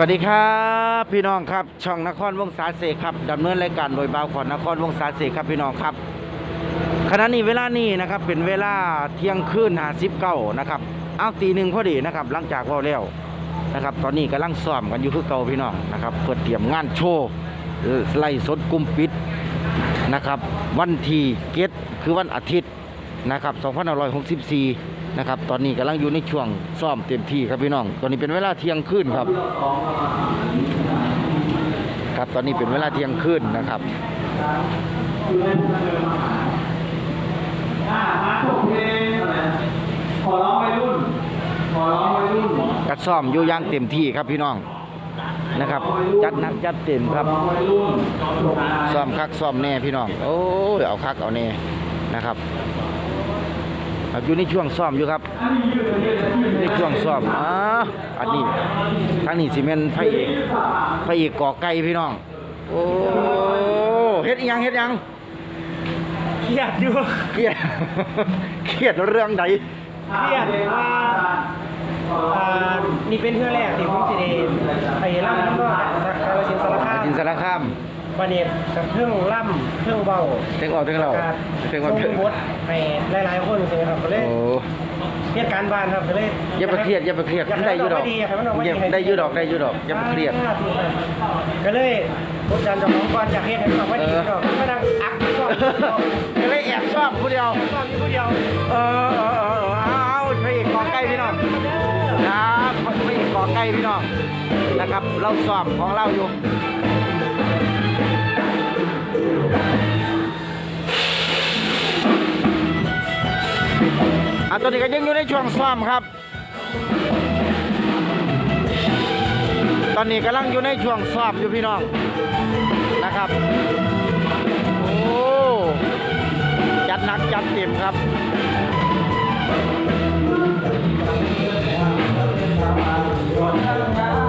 วัสดีครับ พี่น้องครับ ช่องนครวงศาเสกครับดำเนินรายการโดยบ่าวขอนนครวงศาเสกครับพี่น้องครับขณะนี้เวลานี้นะครับเป็นเวลาเที่ยงคืนหาสิบเก้านะครับเอาตีหนึ่งพอดีนะครับหลังจากเว่าแล้วนะครับ ตอนนี้กำลังซ้อมกันอยู่คือเก่าพี่น้องนะครับเพื่อเตรียมงานโชว์ไล่สดกุมปิดนะครับ วันที่เกตคือวันอาทิตย์นะครับ2564 นะครับ ตอนนี้กำลังอยู่ในช่วงซ้อมเต็มที่ครับพี่น้อง ตอนนี้เป็นเวลาเที่ยงคืนครับ ครับตอนนี้เป็นเวลาเที่ยงคืนนะครับขอร้องวัยรุ่นขอร้องวัยรุ่นกัดซ้อมอยู่ย่างเต็มที่ครับพี่น้องนะครับ จัดนักจัดเต็มครับวัยรุ่อมคักซ้อมแน่พี่น้อง โอ้ยเอาคักเอาแน่นะครับ ครับอยู่ในช่วงซ้อมอยู่ครับในช่วงซ้อมอ่าอันนี้ทางนี้สิเมนพระเอกพระเอกก่อไก่พี่น้อง โอ้เฮ็ดอีหยังเฮ็ดอีหยังเครียดอยู่เครียดเครียดเรื่องใดเครียดว่าอ่านี่เป็นเทื่อแรกที่ผมสิได้ไปล่ำก็สักการสินสารคามจินสารคาม บันเนตกับเครื่องล่ำเครื่องเบาเพลงออกเพลงเราการเพลงส่ว่าเพลงงบทให้หลายๆคนใช่ไหมครับก็เลยโอ้เหตุการณ์บ้านครับก็เลยอย่าไปเครียดอย่าไปเครียดอยากได้ให้อมันยู่อดออกกมาดีอยากให้มันออกมาดีอย่าได้อยูดอกได้อยูดอกอย่าไปเครียดก็เลยกดดันเจ้าของก่อนอยากเฮ็ดให้มันออกมาดีก็ไม่นั่งอักก็ก็เลยแอบชอบผู้เดียวชอบอยู่ผู้เดียวเออเออเออเออเอาพระเอกกอไก่พี่น้องครับพระเอกกอไก่พี่น้องนะครับ เราสอบของเราอยู่ อะตอนนี้ก็ยังอยู่ในช่วงซ้อมครับ ตอนนี้กำลังอยู่ในช่วงซ้อมอยู่พี่น้องนะครับโอ้จัดหนักจัดเต็มครับอัน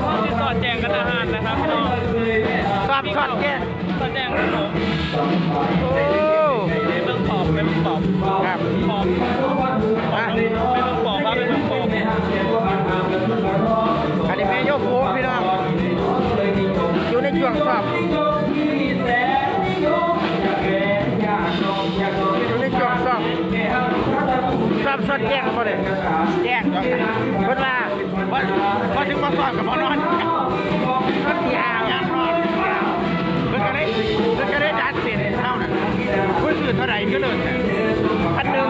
บห้องที่สอดแจงกันอาหารนะครับพี่น้องซ้อมสอดแก่สอดแจงครับผมโอ้เป็นเมืองปอบเป็นเมืองปอบครับปอบ อบสดแจ้งเขาเลยแจ้งเพิ่นว่าว่าพอถึงมาสอบกับพอนอนก็ตีห้ายามนอนเพิ่นก็ได้เพิ่นก็ได้ดัดเสร็จเท่านั้นเพิ่นซื้อเท่าไหร่ก็เลยพันหนึ่ง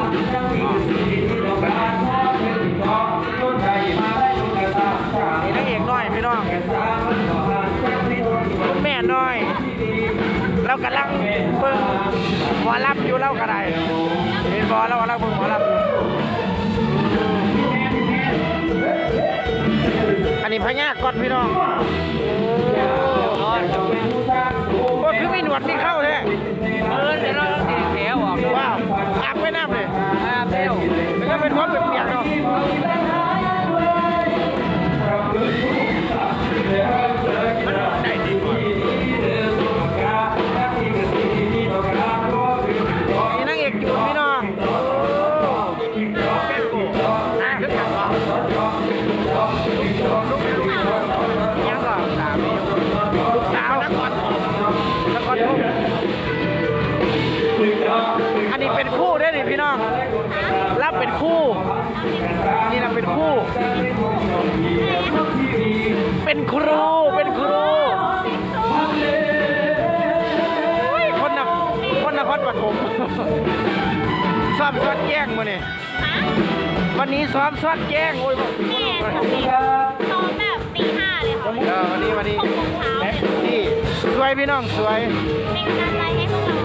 นี่นางเอกน้อยพี่น้องคุณแม่น้อย เรากำลังเพิ่งหมอลำอยู่เราก็ได้เห็นบอเรากำลังเพิ่งหมอลับอันนี้พญากรพี่น้อง นี่นะเป็นคู่ เป็นครู เป็นครูโอ้ยคนนคนนครปฐมซ้อมซอดแจ้งมาเนี่ยวันนี้ซ้อมซอดแจ้งโอ้ยบอกนี่ไงผมนี่ซ้อมแบบตีห้าเลยค่ะเออวันนี้วันนี้หกโมงเช้าเลยนี่สวยพี่น้องสวย เป็นกำลังใจให้พวกเรา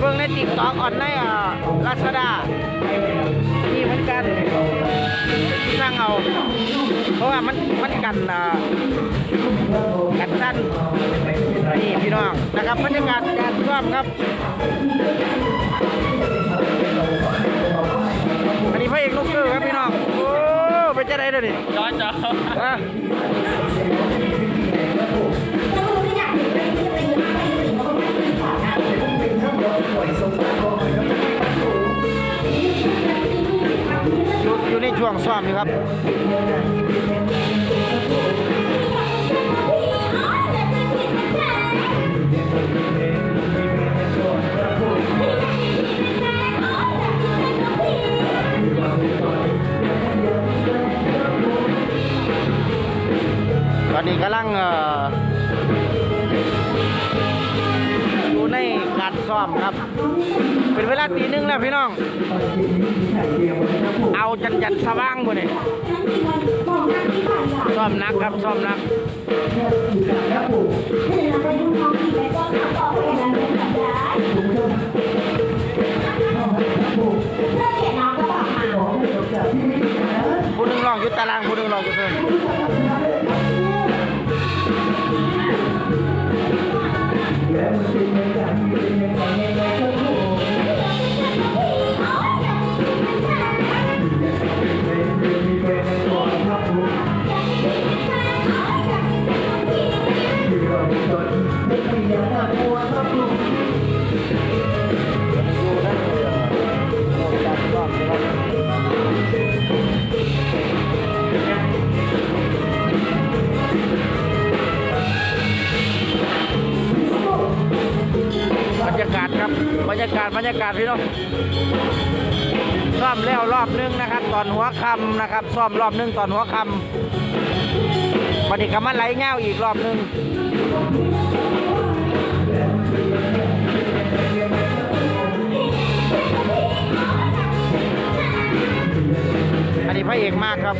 เบิ่งในติ๊กต็อกออนในอ่าลาซาด้านี่เหมือนกันสั่งเอาเพราะว่ามันมันกันอ่ากันสั้นนี่พี่น้องนะครับบรรยากาศการร่วมครับอันนี้พระเอกลูกเกอร์ครับพี่น้องโอ้ไปจะได้เดี๋ยวนี้จ้าจ้าอ่ ช่วงซ้อมอยู่ครับตอนนี้กำลังอยู่ในการซ้อมครับ เป็นเวลาตีหนึ่งแล้วพี่น้อง เอาจันจันสว่างบ่เนี่ยซ้อมนักครับซ้อมนักผู้หนึ่งลองอยู่ตารางผู้หนึ่งลองอยู่เพิ่นอยู่ รยากาศพี่น้องซ้อมแล้วรอบหนึงนะครับ ตอนหัวค่ำนะครับซ้อมรอบหนึงตอนหัวค่ำวันนี้ก็มาไหลเงาอีกรอบหนึงอันนี้พระเอกมากครับ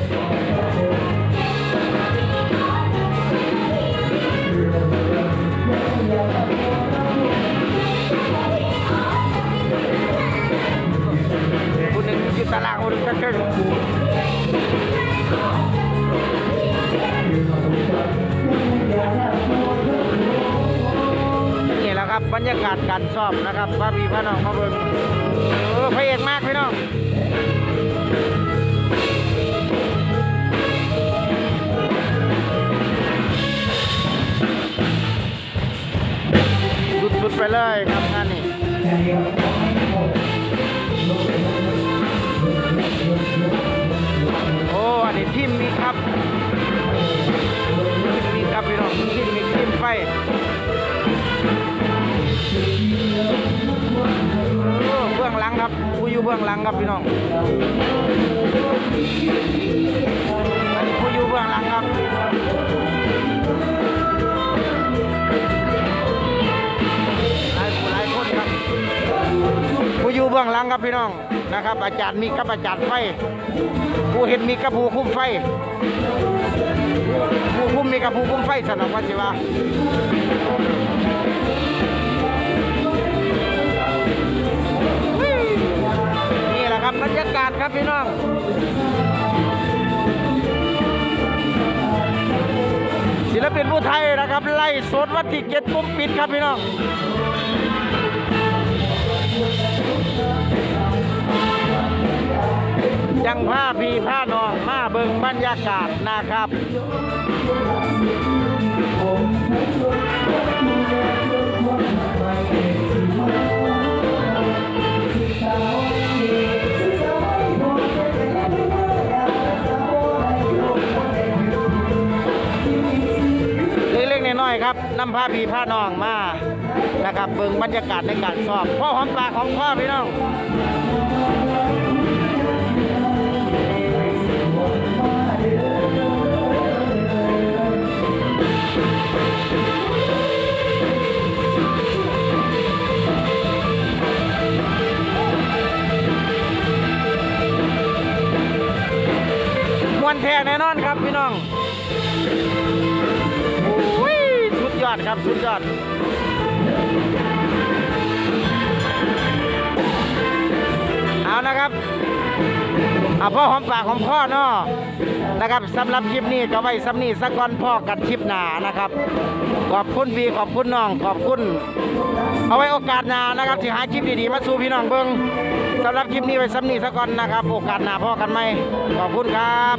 บรรยากาศการซ้อมนะครับว่าพี่พ่อน้องมาเบิ่งเออพระเอกมากพี่น้องสุดๆไปเลยครับงานนี้โอ้อันนี้ทีมมีครับ บื้องหลังครับพี่น้อง อันนี้ผู้อยู่เบื้องหลังครับหลายผู้หลายคนครับผู้อยู่เบื้องหลังครับพี่น้องนะครับ อาจารย์มีกับอาจารย์ไฟ ผู้เห็นมีกับผู้คุ้มไฟ ผู้คุ้มมีกับผู้คุ้มไฟสนองว่าสิว่าาศครับพี่น้องศิลปินผู้ไทยนะครับ ไล่สดวัดที่เจ็ดปุ่มปิดครับพี่น้องจังผ้าพีผ้านองมาเบิงบรรยากาศนะครับเครับนำผ้าพีผ้านองมานะครับเบิงบรรยากาศในการสอบพ่อหอมปลาของพ่อพี่น้องมวนแท้แน่นอน ครับสุดยอดเอานะครับเอาพ่อหอมปากหอมคอเนาะนะครับสำหรับคลิปนี้ก็ไว้สำนีสักก่อนพ่อกันคลิปหนานะครับ ขอบคุณพี่ขอบคุณน้องขอบคุณ เอาไว้โอกาสหนานะครับที่หาคลิปดีๆมาสู่พี่น้องเบิ้งสำหรับคลิปนี้ไว้สำนีสักก่อนนะครับ โอกาสหน้าพ่อกันไหมขอบคุณครับ